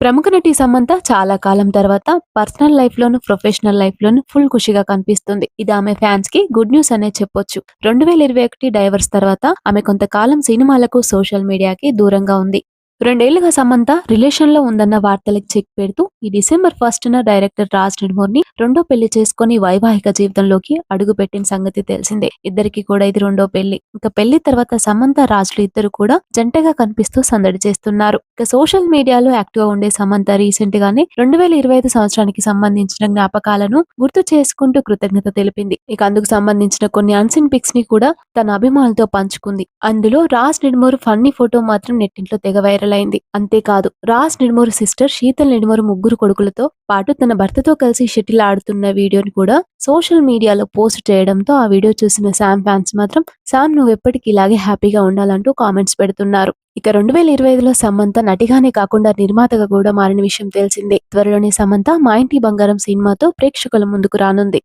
ప్రముఖ నటి సమంత చాలా కాలం తర్వాత పర్సనల్ లైఫ్ లోను ప్రొఫెషనల్ లైఫ్ లోను ఫుల్ ఖుషిగా కనిపిస్తుంది. ఇది ఆమె ఫ్యాన్స్కి గుడ్ న్యూస్ అనే చెప్పొచ్చు. రెండు వేల ఇరవై ఒకటి డైవర్స్ తర్వాత ఆమె కొంతకాలం సినిమాలకు సోషల్ మీడియాకి దూరంగా ఉంది. రెండేళ్ళుగా సమంత రిలేషన్లో ఉందన్న వార్తలకు చెక్ పెడుతూ ఈ డిసెంబర్ ఫస్ట్ న డైరెక్టర్ రాజ్ నిర్మోర్ని రెండో పెళ్ళి చేసుకుని వైవాహిక జీవితంలోకి అడుగు పెట్టిన సంగతి తెలిసిందే. ఇద్దరికి కూడా ఇది రెండో పెళ్ళి. ఇంకా పెళ్ళి తర్వాత సమంత రాజులు ఇద్దరు కూడా జంటగా కనిపిస్తూ సందడి చేస్తున్నారు. ఇక సోషల్ మీడియాలో యాక్టివ్గా ఉండే సమంత రీసెంట్ గానే రెండు వేల ఇరవై ఐదు సంవత్సరానికి సంబంధించిన జ్ఞాపకాలను గుర్తు చేసుకుంటూ కృతజ్ఞత తెలిపింది. ఇక అందుకు సంబంధించిన కొన్ని అన్సిన్ పిక్స్ని కూడా తన అభిమానులతో పంచుకుంది. అందులో రాజ్ నిర్మోర్ ఫన్నీ ఫోటో మాత్రం నెట్టింట్లో తెగ వైరల్ అయింది అంతేకాదు రాజ్ నిడుమూరు సిస్టర్ శీతల్ నిడుమూరు ముగ్గురు కొడుకులతో పాటు తన భర్తతో కలిసి షటిల్ ఆడుతున్న వీడియోని కూడా సోషల్ మీడియాలో పోస్ట్ చేయడంతో ఆ వీడియో చూసిన శామ్ ఫ్యాన్స్ మాత్రం శామ్ నువ్వు ఎప్పటికీ ఇలాగే హ్యాపీగా ఉండాలంటూ కామెంట్స్ పెడుతున్నారు. ఇక రెండు వేల ఇరవై ఐదులో సమంత నటిగానే కాకుండా నిర్మాతగా కూడా మారిన విషయం తెలిసిందే. త్వరలోనే సమంత మా ఇంటి బంగారం సినిమాతో ప్రేక్షకుల ముందుకు రానుంది.